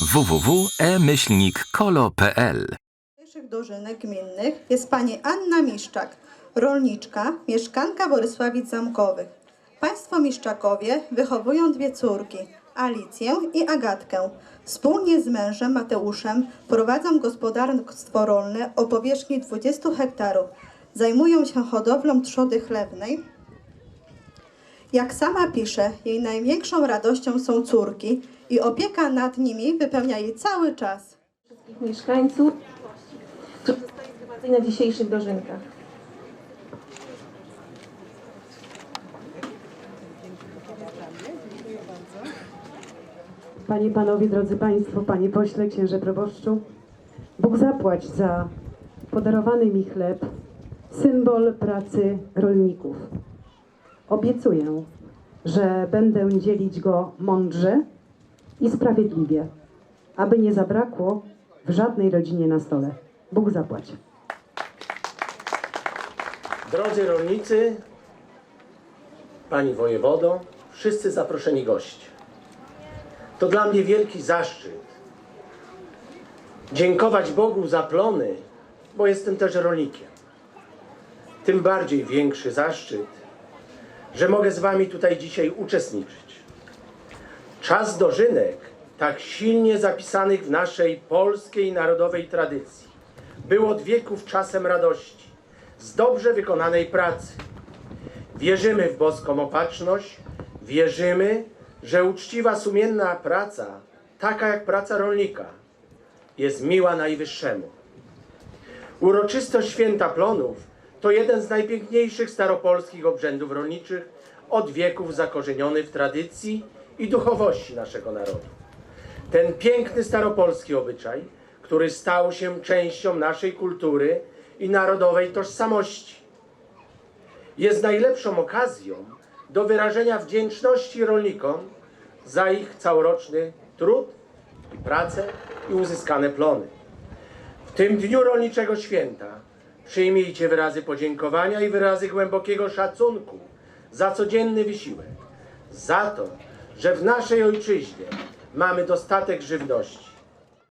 www.e-kolo.pl Dzisiejszych dożynek gminnych jest pani Anna Miszczak, rolniczka, mieszkanka Borysławic Zamkowych. Państwo Miszczakowie wychowują dwie córki, Alicję i Agatkę. Wspólnie z mężem Mateuszem prowadzą gospodarstwo rolne o powierzchni 20 hektarów. Zajmują się hodowlą trzody chlewnej. Jak sama pisze, jej największą radością są córki i opieka nad nimi wypełnia jej cały czas. wszystkich mieszkańców, którzy zostali zgromadzeni na dzisiejszych dożynkach. Panie, Panowie, drodzy Państwo, Panie Pośle, Księże Proboszczu, Bóg zapłać za podarowany mi chleb, symbol pracy rolników. Obiecuję, że będę dzielić go mądrze i sprawiedliwie, aby nie zabrakło w żadnej rodzinie na stole. Bóg zapłać. Drodzy rolnicy, Pani Wojewodo, wszyscy zaproszeni goście. To dla mnie wielki zaszczyt dziękować Bogu za plony, bo jestem też rolnikiem. Tym bardziej większy zaszczyt, że mogę z Wami tutaj dzisiaj uczestniczyć. Czas dożynek, tak silnie zapisanych w naszej polskiej narodowej tradycji, był od wieków czasem radości, z dobrze wykonanej pracy. Wierzymy w boską opatrzność, wierzymy, że uczciwa, sumienna praca, taka jak praca rolnika, jest miła Najwyższemu. Uroczystość Święta Plonów to jeden z najpiękniejszych staropolskich obrzędów rolniczych, od wieków zakorzeniony w tradycji i duchowości naszego narodu. Ten piękny staropolski obyczaj, który stał się częścią naszej kultury i narodowej tożsamości, jest najlepszą okazją do wyrażenia wdzięczności rolnikom za ich całoroczny trud i pracę i uzyskane plony. W tym dniu rolniczego święta przyjmijcie wyrazy podziękowania i wyrazy głębokiego szacunku za codzienny wysiłek, za to, że w naszej ojczyźnie mamy dostatek żywności,